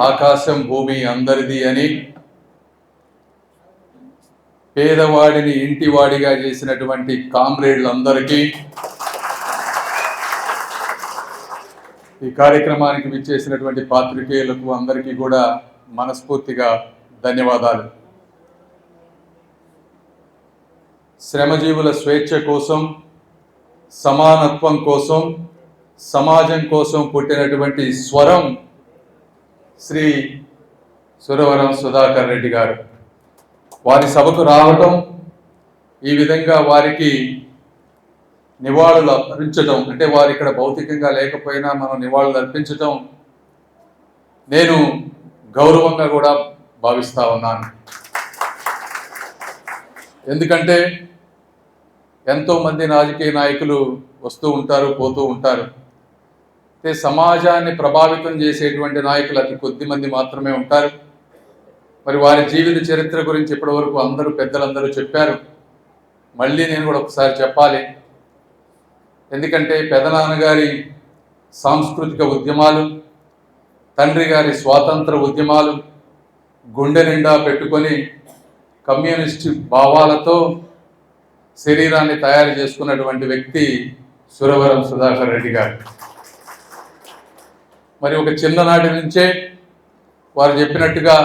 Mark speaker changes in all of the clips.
Speaker 1: ఆకాశం భూమి అందరిది అని పేదవాడిని ఇంటివాడిగా చేసినటువంటి కామ్రేడ్లందరికీ ఈ కార్యక్రమానికి విచ్చేసినటువంటి పాత్రికేయులకు అందరికీ కూడా మనస్ఫూర్తిగా ధన్యవాదాలు. శ్రమజీవుల స్వేచ్ఛ కోసం సమానత్వం కోసం సమాజం కోసం పుట్టినటువంటి స్వరం శ్రీ సురవరం సుధాకర్ రెడ్డి గారు. వారి సభకు రావటం ఈ విధంగా వారికి నివాళులు అర్పించటం అంటే వారు ఇక్కడ భౌతికంగా లేకపోయినా మనం నివాళులు అర్పించటం నేను గౌరవంగా కూడా భావిస్తా ఉన్నాను. ఎందుకంటే ఎంతోమంది రాజకీయ నాయకులు వస్తూ ఉంటారు పోతూ ఉంటారు. అయితే సమాజాన్ని ప్రభావితం చేసేటువంటి నాయకులు అతి కొద్ది మంది మాత్రమే ఉంటారు. మరి వారి జీవిత చరిత్ర గురించి ఇప్పటివరకు అందరూ పెద్దలందరూ చెప్పారు. మళ్ళీ నేను కూడా ఒకసారి చెప్పాలి. ఎందుకంటే పెదనాన్నగారి సాంస్కృతిక ఉద్యమాలు తండ్రి గారి స్వాతంత్ర ఉద్యమాలు గుండె నిండా పెట్టుకొని కమ్యూనిస్ట్ భావాలతో శరీరాన్ని తయారు చేసుకున్నటువంటి వ్యక్తి సురవరం సుధాకర్ రెడ్డి గారు. మరి ఒక చిన్ననాటి నుంచే వారు చెప్పినట్టుగా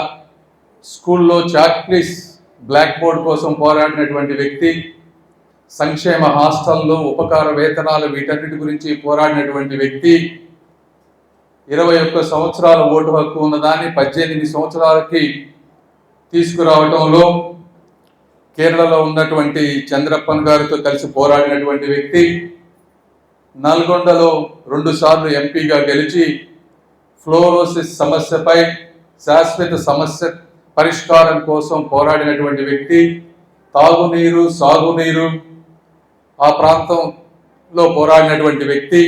Speaker 1: స్కూల్లో చాక్లీస్ బ్లాక్ బోర్డ్ కోసం పోరాడినటువంటి వ్యక్తి సంక్షేమ హాస్టల్లో ఉపకార వేతనాలు వీటన్నిటి గురించి పోరాడినటువంటి వ్యక్తి ఇరవై ఒక్క సంవత్సరాల ఓటు హక్కు ఉన్నదాన్ని పద్దెనిమిది సంవత్సరాలకి తీసుకురావటంలో కేరళలో ఉన్నటువంటి చంద్రప్పన్ గారితో కలిసి పోరాడినటువంటి వ్యక్తి నల్గొండలో రెండుసార్లు ఎంపీగా గెలిచి ఫ్లోరోసిస్ సమస్యపై శాశ్వత సమస్య పరిష్కారం కోసం పోరాడినటువంటి వ్యక్తి తాగునీరు సాగునీరు ఆ ప్రాంతంలో పోరాడినటువంటి వ్యక్తి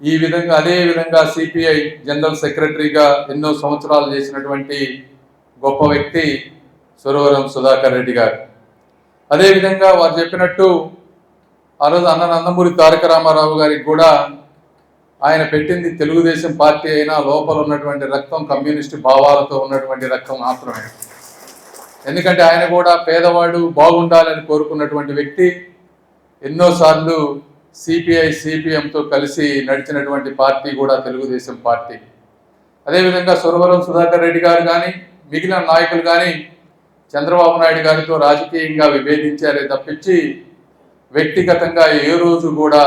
Speaker 1: ఈ విధంగా అదే విధంగా సిపిఐ జనరల్ సెక్రటరీగా ఎన్నో సంవత్సరాలు చేసినటువంటి గొప్ప వ్యక్తి సురవరం సుధాకర్ రెడ్డి గారు. అదేవిధంగా వారు చెప్పినట్టు ఆ రోజు అన్న నందమూరి తారక రామారావు గారికి కూడా ఆయన పెట్టింది తెలుగుదేశం పార్టీ అయినా లోపల ఉన్నటువంటి రక్తం కమ్యూనిస్టు భావాలతో ఉన్నటువంటి రక్తం మాత్రమే. ఎందుకంటే ఆయన కూడా పేదవాడు బాగుండాలని కోరుకున్నటువంటి వ్యక్తి. ఎన్నోసార్లు సిపిఐ సిపిఎంతో కలిసి నడిచినటువంటి పార్టీ కూడా తెలుగుదేశం పార్టీ. అదేవిధంగా సురవరం సుధాకర్ రెడ్డి గారు కానీ మిగిలిన నాయకులు కానీ చంద్రబాబు నాయుడు గారితో రాజకీయంగా విభేదించారే తప్పించి వ్యక్తిగతంగా ఏ రోజు కూడా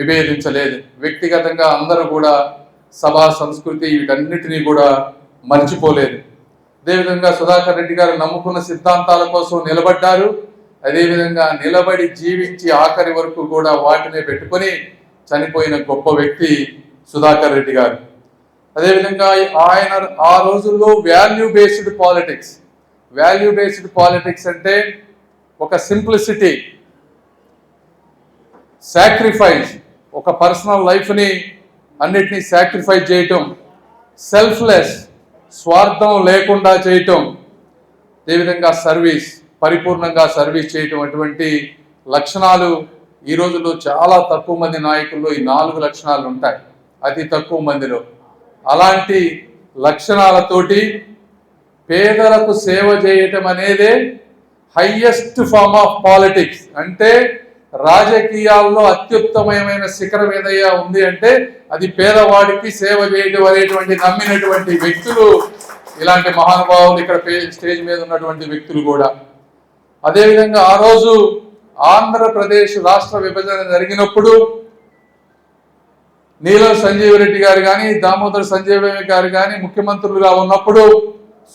Speaker 1: విభేదించలేదు. వ్యక్తిగతంగా అందరూ కూడా సభా సంస్కృతి వీటన్నిటినీ కూడా మర్చిపోలేదు. అదేవిధంగా సుధాకర్ రెడ్డి గారు నమ్ముకున్న సిద్ధాంతాల కోసం నిలబడ్డారు. అదేవిధంగా నిలబడి జీవించి ఆఖరి వరకు కూడా వాటినే పెట్టుకొని చనిపోయిన గొప్ప వ్యక్తి సుధాకర్ రెడ్డి గారు. అదేవిధంగా ఆయన ఆ రోజుల్లో value based politics value based politics అంటే ఒక సింప్లిసిటీ సాక్రిఫైస్ ఒక పర్సనల్ లైఫ్ని అన్నిటినీ సాక్రిఫైస్ చేయటం సెల్ఫ్లెస్ స్వార్థం లేకుండా చేయటం అదేవిధంగా సర్వీస్ పరిపూర్ణంగా సర్వీస్ చేయటం అటువంటి లక్షణాలు ఈ రోజుల్లో చాలా తక్కువ మంది నాయకుల్లో ఈ నాలుగు లక్షణాలు ఉంటాయి. అతి తక్కువ మందిలో. అలాంటి లక్షణాలతోటి పేదలకు సేవ చేయటం అనేదే హయ్యెస్ట్ ఫార్మ్ ఆఫ్ పాలిటిక్స్. అంటే రాజకీయాల్లో అత్యుత్తమమైన శిఖరం ఏదయ్యా ఉంది అంటే అది పేదవాడికి సేవ చేయడం అనేటువంటి నమ్మినటువంటి వ్యక్తులు ఇలాంటి మహానుభావులు ఇక్కడ పే- స్టేజ్ మీద ఉన్నటువంటి వ్యక్తులు కూడా. అదేవిధంగా ఆ రోజు ఆంధ్రప్రదేశ్ రాష్ట్ర విభజన జరిగినప్పుడు నీలం సంజీవ్ రెడ్డి గారు కానీ దామోదర్ సంజీవ్ గారు కానీ ముఖ్యమంత్రులుగా ఉన్నప్పుడు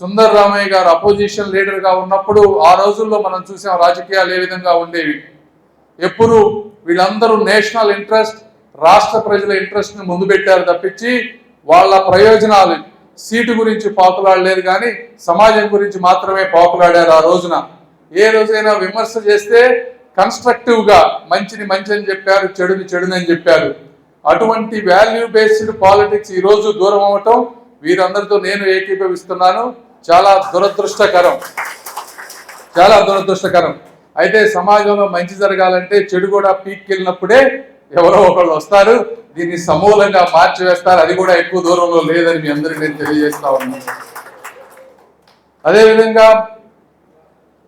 Speaker 1: సుందర్ రామయ్య గారు అపోజిషన్ లీడర్గా ఉన్నప్పుడు ఆ రోజుల్లో మనం చూసాం రాజకీయాలు ఏ విధంగా ఉండేవి. ఎప్పుడు వీళ్ళందరూ నేషనల్ ఇంట్రెస్ట్ రాష్ట్ర ప్రజల ఇంట్రెస్ట్ని ముందు పెట్టారు తప్పించి వాళ్ళ ప్రయోజనాలు సీటు గురించి పాకులాడలేదు కానీ సమాజం గురించి మాత్రమే పాకులాడారు ఆ రోజున. ఏ రోజైనా విమర్శ చేస్తే కన్స్ట్రక్టివ్గా మంచిని మంచి అని చెప్పారు చెడుని చెడుని అని చెప్పారు. అటువంటి వాల్యూ బేస్డ్ పాలిటిక్స్ ఈ రోజు దూరం అవ్వటం వీరందరితో నేను ఏకీభవిస్తున్నాను. చాలా దురదృష్టకరం. చాలా దురదృష్టకరం. అయితే సమాజంలో మంచి జరగాలంటే చెడు కూడా పీక్కెళ్ళినప్పుడే ఎవరో ఒకళ్ళు వస్తారు. దీన్ని సమూలంగా మార్చివేస్తారు. అది కూడా ఎక్కువ దూరంలో లేదని మీ అందరికీ నేను తెలియజేస్తా ఉన్నాను. అదేవిధంగా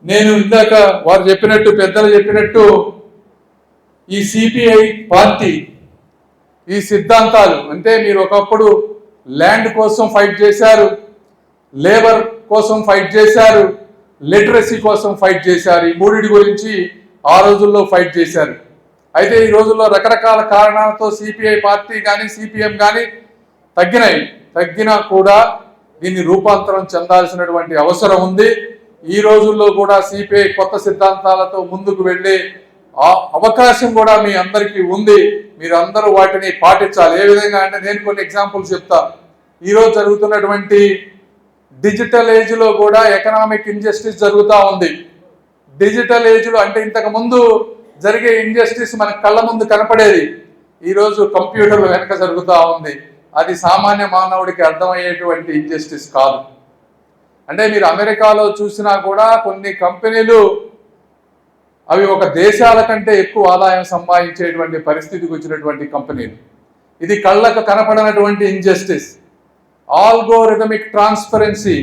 Speaker 1: నేను ఇందాక వారు చెప్పినట్టు పెద్దలు చెప్పినట్టు ఈ సిపిఐ పార్టీ ఈ సిద్ధాంతాలు అంటే మీరు ఒకప్పుడు ల్యాండ్ కోసం ఫైట్ చేశారు లేబర్ కోసం ఫైట్ చేశారు లిటరసీ కోసం ఫైట్ చేశారు. ఈ మూడిటి గురించి ఆ రోజుల్లో ఫైట్ చేశారు. అయితే ఈ రోజుల్లో రకరకాల కారణాలతో సిపిఐ పార్టీ కానీ సిపిఎం కానీ తగ్గినాయి. తగ్గినా కూడా దీన్ని రూపాంతరం చెందాల్సినటువంటి అవసరం ఉంది. ఈ రోజుల్లో కూడా సిపిఐ కొత్త సిద్ధాంతాలతో ముందుకు వెళ్ళే ఆ అవకాశం కూడా మీ అందరికీ ఉంది. మీరు అందరూ వాటిని పాటించాలి. ఏ విధంగా అంటే నేను కొన్ని ఎగ్జాంపుల్స్ చెప్తా. ఈరోజు జరుగుతున్నటువంటి డిజిటల్ ఏజ్లో కూడా ఎకనామిక్ ఇంజస్టిస్ జరుగుతూ ఉంది. డిజిటల్ ఏజ్లో అంటే ఇంతకు ముందు జరిగే ఇంజస్టిస్ మన కళ్ళ ముందు కనపడేది. ఈరోజు కంప్యూటర్ వెనక జరుగుతూ ఉంది. అది సామాన్య మానవుడికి అర్థమయ్యేటువంటి ఇంజస్టిస్ కాదు. అంటే మీరు అమెరికాలో చూసినా కూడా కొన్ని కంపెనీలు అవి ఒక దేశాల కంటే ఎక్కువ ఆదాయం సంపాదించేటువంటి పరిస్థితికి వచ్చినటువంటి కంపెనీలు. ఇది కళ్ళకు కనపడనటువంటి ఇంజస్టిస్. ఆల్గోరిథమిక్ ట్రాన్స్పరెన్సీ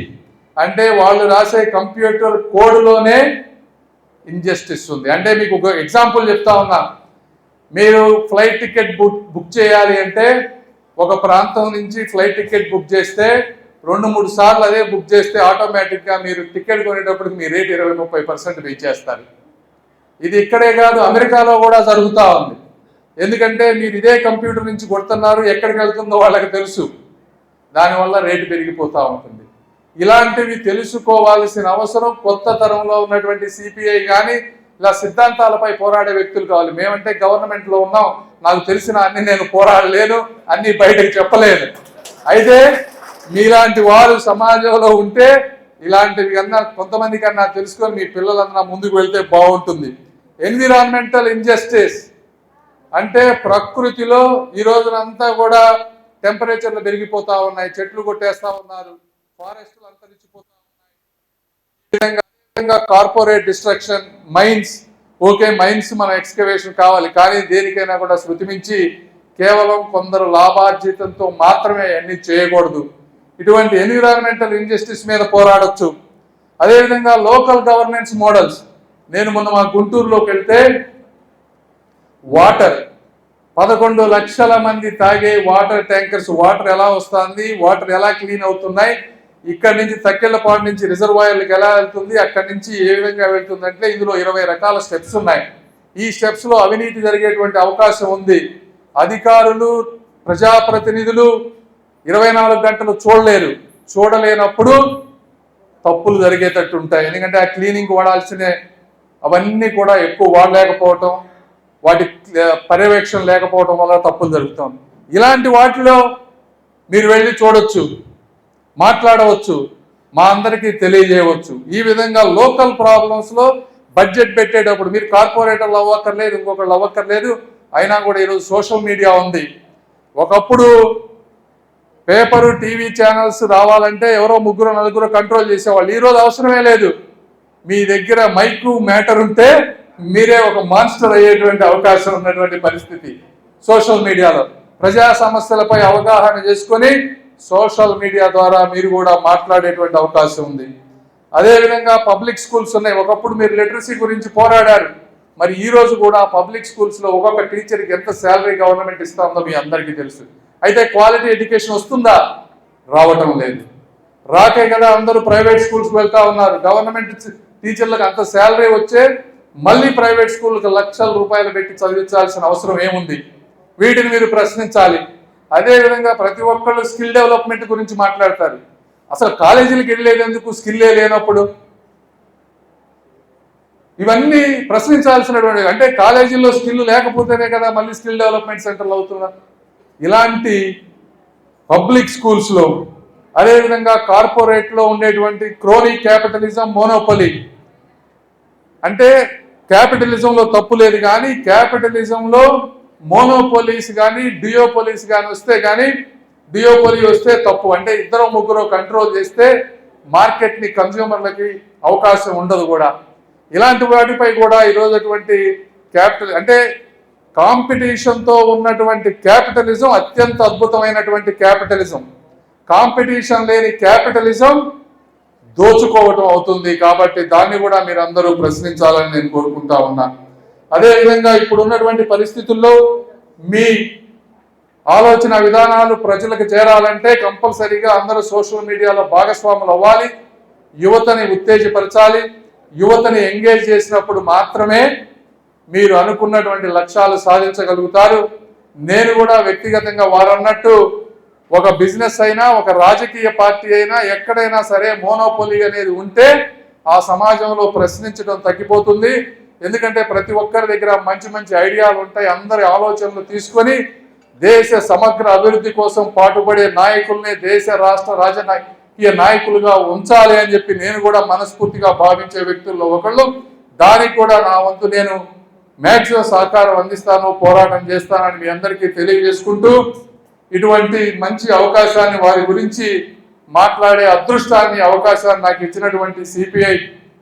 Speaker 1: అంటే వాళ్ళు రాసే కంప్యూటర్ కోడ్లోనే ఇంజస్టిస్ ఉంది. అంటే మీకు ఒక ఎగ్జాంపుల్ చెప్తా ఉన్నా. మీరు ఫ్లైట్ టికెట్ బుక్ బుక్ చేయాలి అంటే ఒక ప్రాంతం నుంచి ఫ్లైట్ టికెట్ బుక్ చేస్తే రెండు మూడు సార్లు అదే బుక్ చేస్తే ఆటోమేటిక్గా మీరు టికెట్ కొనేటప్పటికి మీ రేట్ ఇరవై ముప్పై పర్సెంట్ పెంచేస్తారు ఇది ఇక్కడే కాదు అమెరికాలో కూడా జరుగుతూ ఉంది. ఎందుకంటే మీరు ఇదే కంప్యూటర్ నుంచి కొడుతున్నారు ఎక్కడికి వెళ్తుందో వాళ్ళకి తెలుసు. దానివల్ల రేటు పెరిగిపోతూ ఉంటుంది. ఇలాంటివి తెలుసుకోవాల్సిన అవసరం కొత్త తరంలో ఉన్నటువంటి సిపిఐ కానీ ఇలా సిద్ధాంతాలపై పోరాడే వ్యక్తులు కావాలి. మేమంటే గవర్నమెంట్లో ఉన్నాం. నాకు తెలిసిన అన్ని నేను పోరాడలేను అన్ని బయటకు చెప్పలేను. అయితే మీలాంటి వారు సమాజంలో ఉంటే ఇలాంటివి కన్నా కొంతమంది కన్నా తెలుసుకొని మీ పిల్లలన్నా ముందుకు వెళ్తే బాగుంటుంది. ఎన్విరాన్మెంటల్ ఇంజస్టిస్ అంటే ప్రకృతిలో ఈ రోజునంతా కూడా టెంపరేచర్లు పెరిగిపోతా ఉన్నాయి చెట్లు కొట్టేస్తా ఉన్నారు ఫారెస్ట్లు అంతరించిపోతా ఉన్నాయి. Corporate destruction mines okay mines మన ఎక్స్కవేషన్ కావాలి కానీ దేనికైనా కూడా శృతిమించి కేవలం కొందరు లాభార్జితంతో మాత్రమే అన్ని చేయకూడదు. ఇటువంటి ఎన్విరాన్మెంటల్ ఇంజస్టిస్ మీద పోరాడొచ్చు. అదేవిధంగా లోకల్ గవర్నెన్స్ మోడల్స్ నేను మొన్న మా గుంటూరులోకి వెళ్తే వాటర్ పదకొండు లక్షల మంది తాగే వాటర్ ట్యాంకర్స్ వాటర్ ఎలా వస్తుంది వాటర్ ఎలా క్లీన్ అవుతున్నాయి ఇక్కడ నుంచి తక్కెళ్ళపాడు నుంచి రిజర్వాయర్లకు ఎలా వెళ్తుంది అక్కడి నుంచి ఏ విధంగా వెళ్తుంది అంటే ఇందులో ఇరవై రకాల స్టెప్స్ ఉన్నాయి. ఈ స్టెప్స్లో అవినీతి జరిగేటువంటి అవకాశం ఉంది. అధికారులు ప్రజాప్రతినిధులు ఇరవై నాలుగు గంటలు చూడలేరు. చూడలేనప్పుడు తప్పులు జరిగేటట్టు ఉంటాయి. ఎందుకంటే ఆ క్లీనింగ్ వాడాల్సిన అవన్నీ కూడా ఎక్కువ వాడలేకపోవటం వాటి పర్యవేక్షణ లేకపోవటం వల్ల తప్పులు జరుగుతుంది ఇలాంటి వాటిలో మీరు వెళ్ళి చూడొచ్చు మాట్లాడవచ్చు మా అందరికీ తెలియజేయవచ్చు. ఈ విధంగా లోకల్ ప్రాబ్లమ్స్లో బడ్జెట్ పెట్టేటప్పుడు మీరు కార్పొరేటర్లు అవ్వక్కర్లేదు ఇంకొకళ్ళు అవ్వక్కర్లేదు అయినా కూడా ఈరోజు సోషల్ మీడియా ఉంది. ఒకప్పుడు పేపరు టీవీ ఛానల్స్ రావాలంటే ఎవరో ముగ్గురు నలుగురు కంట్రోల్ చేసేవాళ్ళు. ఈ రోజు అవసరమే లేదు. మీ దగ్గర మైకు మ్యాటర్ ఉంటే మీరే ఒక మాన్స్టర్ అయ్యేటువంటి అవకాశం ఉన్నటువంటి పరిస్థితి సోషల్ మీడియాలో. ప్రజా సమస్యలపై అవగాహన చేసుకొని సోషల్ మీడియా ద్వారా మీరు కూడా మాట్లాడేటువంటి అవకాశం ఉంది. అదేవిధంగా పబ్లిక్ స్కూల్స్ ఉన్నాయి. ఒకప్పుడు మీరు లిటరసీ గురించి పోరాడారు. మరి ఈ రోజు కూడా పబ్లిక్ స్కూల్స్లో ఒక్కొక్క టీచర్కి ఎంత శాలరీ గవర్నమెంట్ ఇస్తుందో మీ అందరికీ తెలుసు. అయితే క్వాలిటీ ఎడ్యుకేషన్ వస్తుందా? రావటం లేదు. రాకే కదా అందరూ ప్రైవేట్ స్కూల్స్కి వెళ్తా ఉన్నారు. గవర్నమెంట్ టీచర్లకు అంత శాలరీ వచ్చే మళ్ళీ ప్రైవేట్ స్కూళ్ళకి లక్షల రూపాయలు పెట్టి చదివించాల్సిన అవసరం ఏముంది? వీటిని మీరు ప్రశ్నించాలి. అదేవిధంగా ప్రతి ఒక్కళ్ళు స్కిల్ డెవలప్మెంట్ గురించి మాట్లాడతారు. అసలు కాలేజీలకు వెళ్ళేందుకు స్కిల్లే లేనప్పుడు? ఇవన్నీ ప్రశ్నించాల్సినటువంటి అంటే కాలేజీల్లో స్కిల్ లేకపోతేనే కదా మళ్ళీ స్కిల్ డెవలప్మెంట్ సెంటర్లు అవుతున్నా? ఇలాంటి పబ్లిక్ స్కూల్స్లో అదేవిధంగా కార్పొరేట్లో ఉండేటువంటి క్రోనీ క్యాపిటలిజం మోనోపలి. అంటే క్యాపిటలిజంలో తప్పు లేదు కానీ క్యాపిటలిజంలో మోనోపోలీస్ కానీ డియోపోలీస్ కానీ వస్తే కానీ డియోపోలీ వస్తే తప్పు. అంటే ఇద్దరు ముగ్గురు కంట్రోల్ చేస్తే మార్కెట్ని కన్జ్యూమర్లకి అవకాశం ఉండదు కూడా. ఇలాంటి వాటిపై కూడా ఈరోజు అటువంటి క్యాపిటల్ అంటే కాంపిటీషన్తో ఉన్నటువంటి క్యాపిటలిజం అత్యంత అద్భుతమైనటువంటి క్యాపిటలిజం. కాంపిటీషన్ లేని క్యాపిటలిజం దోచుకోవటం అవుతుంది కాబట్టి దాన్ని కూడా మీరు అందరూ ప్రశ్నించాలని నేను కోరుకుంటా ఉన్నా. అదేవిధంగా ఇప్పుడు ఉన్నటువంటి పరిస్థితుల్లో మీ ఆలోచన విధానాలు ప్రజలకు చేరాలంటే కంపల్సరీగా అందరూ సోషల్ మీడియాలో భాగస్వాములు అవ్వాలి యువతని ఉత్తేజపరచాలి యువతని ఎంగేజ్ చేసినప్పుడు మాత్రమే మీరు అనుకున్నటువంటి లక్ష్యాలు సాధించగలుగుతారు. నేను కూడా వ్యక్తిగతంగా వారన్నట్టు ఒక బిజినెస్ అయినా ఒక రాజకీయ పార్టీ అయినా ఎక్కడైనా సరే మోనోపోలీ అనేది ఉంటే ఆ సమాజంలో ప్రశ్నించడం తగ్గిపోతుంది. ఎందుకంటే ప్రతి ఒక్కరి దగ్గర మంచి మంచి ఐడియాలు ఉంటాయి. అందరి ఆలోచనలు తీసుకొని దేశ సమగ్ర అభివృద్ధి కోసం పాటుపడే నాయకుల్ని దేశ రాష్ట్ర రాజకీయ నాయకులుగా ఉంచాలి అని చెప్పి నేను కూడా మనస్ఫూర్తిగా భావించే వ్యక్తుల్లో ఒకళ్ళు. దానికి కూడా నా వంతు నేను మ్యాక్సిమం సహకారం అందిస్తాను పోరాటం చేస్తానని మీ అందరికీ తెలియజేసుకుంటూ ఇటువంటి మంచి అవకాశాన్ని వారి గురించి మాట్లాడే అదృష్టాన్ని అవకాశాన్ని నాకు ఇచ్చినటువంటి సిపిఐ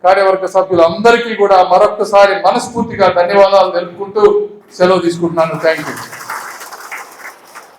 Speaker 1: కార్యవర్గ సభ్యులందరికీ కూడా మరొక్కసారి మనస్ఫూర్తిగా ధన్యవాదాలు తెలుపుకుంటూ సెలవు తీసుకుంటున్నాను. Thank you